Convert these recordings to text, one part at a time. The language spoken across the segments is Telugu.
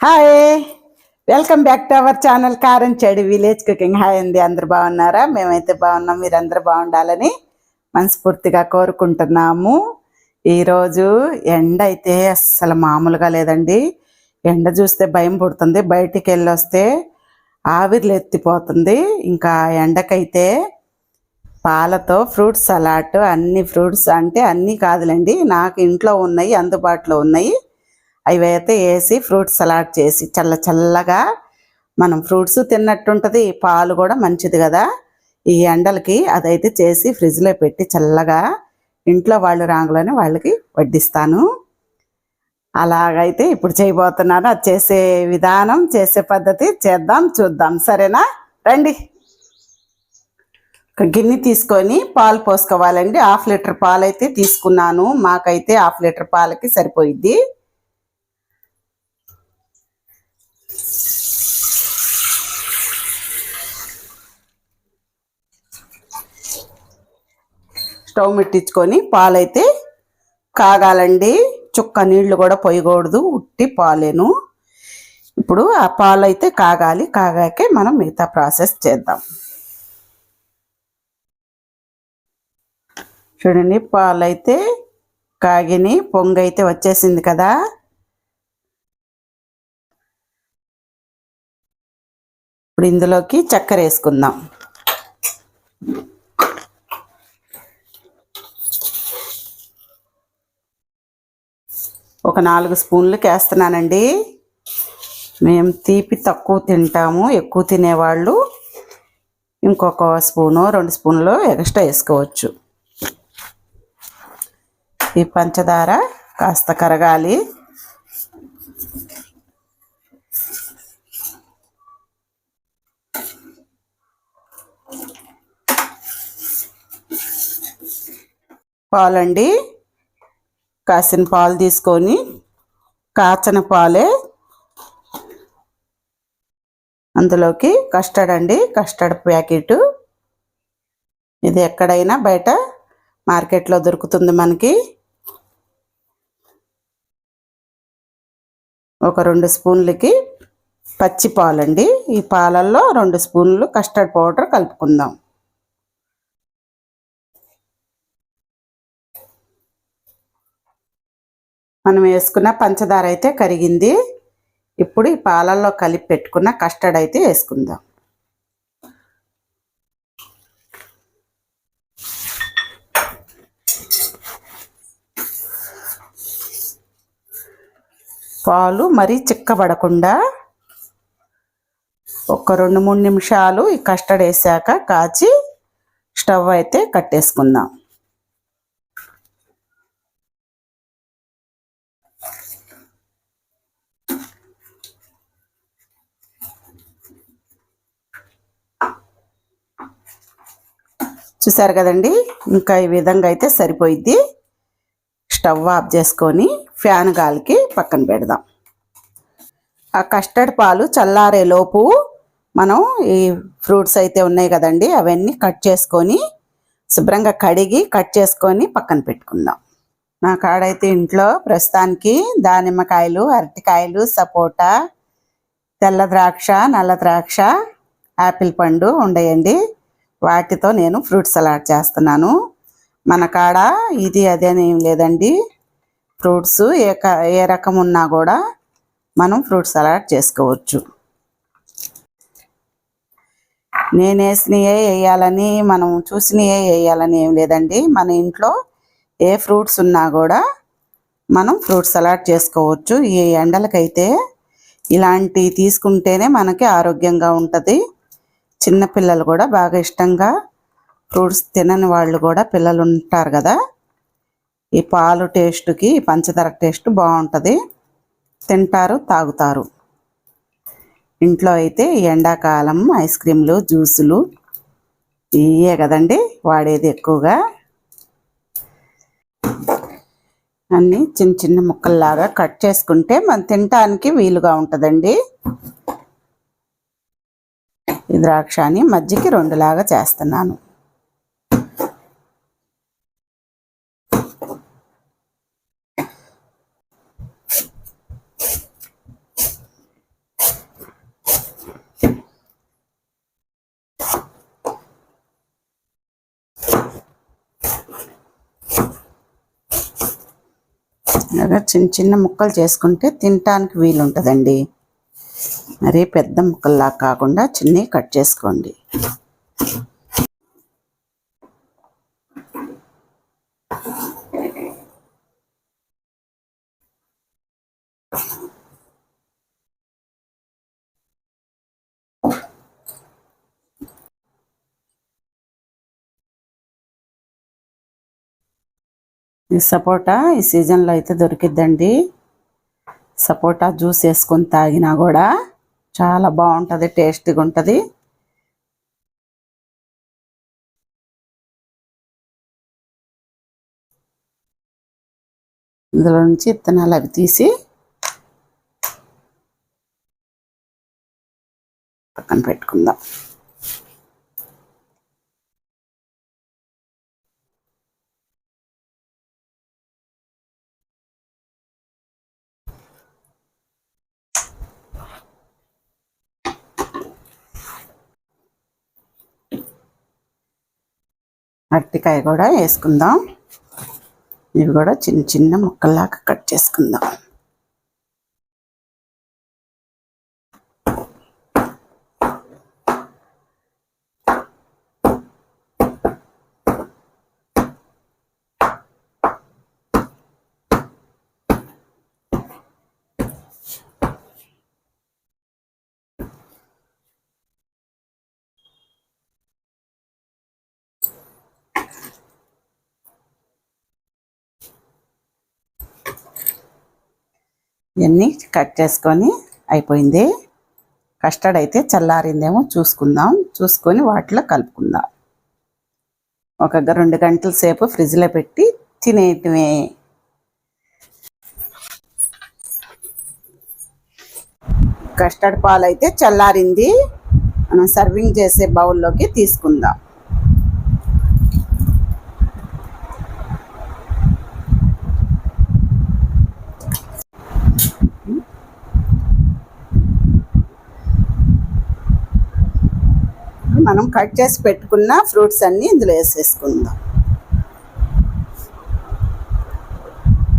Hi welcome back to our channel Karam Chedi village cooking hi అండి అందరు బాగున్నారా? మేమైతే బాగున్నాం. మీరందరూ బాగుండాలని మనస్ఫూర్తిగా కోరుకుంటున్నాము. ఈరోజు ఎండ అయితే అస్సలు మామూలుగా లేదండి. ఎండ చూస్తే భయం పుడుతుంది. బయటికి వెళ్ళి వస్తే ఆవిర్లు ఎత్తిపోతుంది. ఇంకా ఎండకైతే పాలతో ఫ్రూట్స్ సలాడ్ అన్ని ఫ్రూట్స్ అంటే అన్నీ కాదులేండి. నాకు ఇంట్లో ఉన్నాయి అందుబాటులో ఉన్నాయి. అయితే వేసి ఫ్రూట్ సలాడ్ చేసి చల్ల చల్లగా మనం ఫ్రూట్స్ తిన్నట్టుంటుంది పాలు కూడా మంచిది కదా. ఈ ఎండలకి అదైతే చేసి ఫ్రిడ్జ్లో పెట్టి చల్లగా ఇంట్లో వాళ్ళు రాంగులోనే వాళ్ళకి వడ్డిస్తాను. అలాగైతే ఇప్పుడు చేయబోతున్నాను అది చేసే విధానం చేసే పద్ధతి చేద్దాం చూద్దాం. సరేనా? రండి. ఒక గిన్నె తీసుకొని పాలు పోసుకోవాలండి. హాఫ్ లీటర్ పాలు అయితే తీసుకున్నాను. మాకైతే హాఫ్ లీటర్ పాలకి సరిపోయిద్ది. స్టవ్ పెట్టించుకొని పాలైతే కాగాలండి. చుక్క నీళ్ళు కూడా పోయకూడదు ఉట్టి పాలేను. ఇప్పుడు ఆ పాలు అయితే కాగాలి కాగాకే మనం మిగతా ప్రాసెస్ చేద్దాం. చూడండి పాలు అయితే కాగిని పొంగు అయితే వచ్చేసింది కదా. ఇప్పుడు ఇందులోకి చక్కెర వేసుకుందాం. ఒక నాలుగు స్పూన్లు వేస్తున్నానండి మేము తీపి తక్కువ తింటాము ఎక్కువ తినేవాళ్ళు ఇంకొక స్పూను రెండు స్పూన్లు ఎక్స్ట్రా వేసుకోవచ్చు. ఈ పంచదార కాస్త కరగాలి. పాలండి. కాసిన పాలు తీసుకొని కాచిన పాలే అందులోకి కస్టర్డ్ అండి కస్టర్డ్ ప్యాకెట్. ఇది ఎక్కడైనా బయట మార్కెట్లో దొరుకుతుంది మనకి. ఒక రెండు స్పూన్లకి పచ్చి పాలండి. ఈ పాలల్లో రెండు స్పూన్లు కస్టర్డ్ పౌడర్ కలుపుకుందాం. మనం వేసుకున్న పంచదార అయితే కరిగింది. ఇప్పుడు ఈ పాలల్లో కలిపి పెట్టుకున్న కస్టర్డ్ అయితే వేసుకుందాం. పాలు మరీ చిక్కబడకుండా ఒక రెండు మూడు నిమిషాలు ఈ కస్టర్డ్ వేసాక కాచి స్టవ్ అయితే కట్టేసుకుందాం. చూసారు కదండి? ఇంకా ఈ విధంగా అయితే సరిపోయిద్ది. స్టవ్ ఆఫ్ చేసుకొని ఫ్యాన్ గాలికి పక్కన పెడదాం. ఆ కస్టర్డ్ పాలు చల్లారే లోపు మనం ఈ ఫ్రూట్స్ అయితే ఉన్నాయి కదండి అవన్నీ కట్ చేసుకొని శుభ్రంగా కడిగి కట్ చేసుకొని పక్కన పెట్టుకుందాం. నా కాడైతే ఇంట్లో ప్రస్తుతానికి దానిమ్మకాయలు అరటికాయలు సపోటా తెల్ల ద్రాక్ష నల్ల ద్రాక్ష యాపిల్ పండు ఉండయండి. వాటితో నేను ఫ్రూట్ సలాడ్ చేస్తున్నాను. మన కాడ ఇది అదే అని ఏం లేదండి. ఫ్రూట్స్ ఏ క- ఏ రకం ఉన్నా కూడా మనం ఫ్రూట్ సలాడ్ చేసుకోవచ్చు. నేను వేసినయే వేయాలని మనం చూసినయే వేయాలని ఏం లేదండి. మన ఇంట్లో ఏ ఫ్రూట్స్ ఉన్నా కూడా మనం ఫ్రూట్ సలాడ్ చేసుకోవచ్చు. ఈ ఎండలకైతే ఇలాంటివి తీసుకుంటేనే మనకి ఆరోగ్యంగా ఉంటుంది. చిన్నపిల్లలు కూడా బాగా ఇష్టంగా ఫ్రూట్స్ తినని వాళ్ళు కూడా పిల్లలు ఉంటారు కదా. ఈ పాలు టేస్ట్కి పంచదార టేస్ట్ బాగుంటుంది. తింటారు తాగుతారు. ఇంట్లో అయితే ఎండాకాలం ఐస్ క్రీమ్లు జ్యూసులు ఇవే కదండి వాడేది ఎక్కువగా. అన్నీ చిన్న చిన్న ముక్కల్లాగా కట్ చేసుకుంటే మనం తినటానికి వీలుగా ఉంటుందండి. ఈ ద్రాక్షని మజ్జికి రెండులాగా చేస్తున్నాను. చిన్న చిన్న ముక్కలు చేసుకుంటే తినటానికి వీలుంటుందండి. మరి పెద్ద ముక్కల్లా కాకుండా చిన్నవి కట్ చేసుకోండి. ఈ సపోటా ఈ సీజన్లో అయితే దొరికిద్దండి. సపోటా జ్యూస్ వేసుకొని తాగినా కూడా చాలా బాగుంటుంది టేస్టీగా ఉంటుంది. ఇందులో నుంచి ఇత్తనాలు అవి తీసి పక్కన పెట్టుకుందాం. అరటికాయ కూడా వేసుకుందాం. ఇవి కూడా చిన్న చిన్న ముక్కల్లాగా కట్ చేసుకుందాం. ఇవన్నీ కట్ చేసుకొని అయిపోయింది. కస్టర్డ్ అయితే చల్లారిందేమో చూసుకుందాం. చూసుకొని వాటిలో కలుపుకుందాం. ఒక రెండు గంటల సేపు ఫ్రిడ్జ్లో పెట్టి తినేయటమే కస్టర్డ్ పాలు అయితే చల్లారింది. మనం సర్వింగ్ చేసే బౌల్లోకి తీసుకుందాం. మనం కట్ చేసి పెట్టుకున్న ఫ్రూట్స్ అన్నీ ఇందులో వేసేసుకుందాం.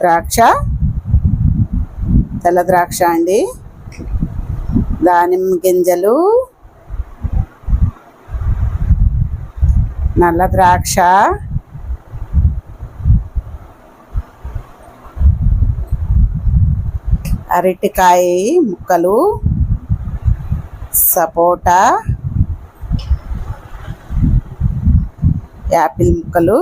ద్రాక్ష. తెల్ల ద్రాక్ష అండి. దానిమ్మ గింజలు. నల్ల ద్రాక్ష. అరటికాయ ముక్కలు. సపోటా. యాపిల్ ముక్కలు.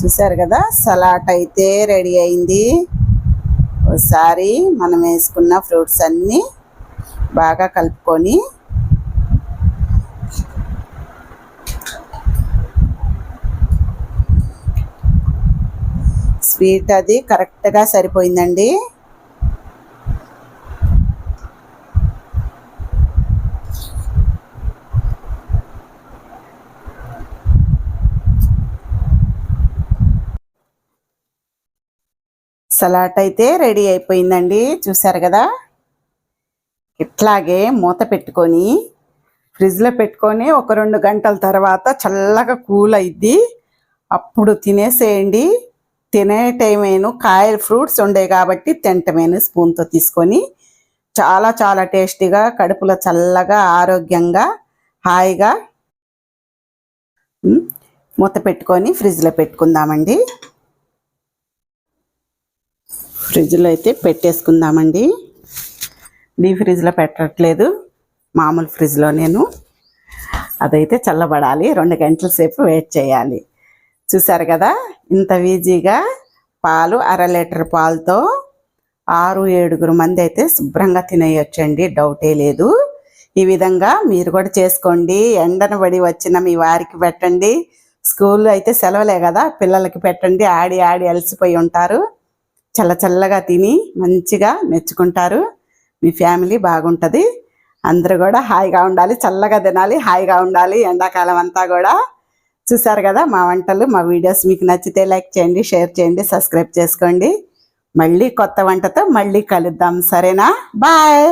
చూసారు కదా సలాట్ అయితే రెడీ అయింది. ఒకసారి మనం వేసుకున్న ఫ్రూట్స్ అన్నీ బాగా కలుపుకొని స్వీట్ అది కరెక్ట్గా సరిపోయిందండి. సలాట్ అయితే రెడీ అయిపోయిందండి. చూసారు కదా? ఇట్లాగే మూత పెట్టుకొని ఫ్రిడ్జ్లో పెట్టుకొని ఒక రెండు గంటల తర్వాత చల్లగా కూల్ అయింది అప్పుడు తినేసేయండి. తినే టైమేను కాయలు ఫ్రూట్స్ ఉండే కాబట్టి తింటమేను స్పూన్తో తీసుకొని. చాలా చాలా టేస్టీగా కడుపులో చల్లగా ఆరోగ్యంగా హాయిగా మూత పెట్టుకొని ఫ్రిడ్జ్లో పెట్టుకుందామండి. ఫ్రిడ్జ్లో అయితే పెట్టేసుకుందామండి. డీ ఫ్రిడ్జ్లో పెట్టట్లేదు. మామూలు ఫ్రిడ్జ్లో నేను. అదైతే చల్లబడాలి. రెండు గంటల సేపు వెయిట్ చేయాలి. చూసారు కదా? ఇంత ఈజీగా పాలు అర లీటర్ పాలతో ఆరు ఏడుగురు మంది అయితే శుభ్రంగా తినేయొచ్చండి. డౌటే లేదు. ఈ విధంగా మీరు కూడా చేసుకోండి. ఎండనబడి వచ్చిన మీ వారికి పెట్టండి. స్కూల్లో అయితే సెలవులే కదా? పిల్లలకి పెట్టండి. ఆడి ఆడి అలసిపోయి ఉంటారు. చల్ల చల్లగా తిని మంచిగా మెచ్చుకుంటారు. మీ ఫ్యామిలీ బాగుంటుంది. అందరూ కూడా హాయిగా ఉండాలి చల్లగా తినాలి హాయిగా ఉండాలి. ఎండాకాలం అంతా కూడా చూసారు కదా మా వంటలు మా వీడియోస్. మీకు నచ్చితే లైక్ చేయండి షేర్ చేయండి సబ్స్క్రైబ్ చేసుకోండి. మళ్ళీ కొత్త వంటతో మళ్ళీ కలుద్దాం. సరేనా? బాయ్!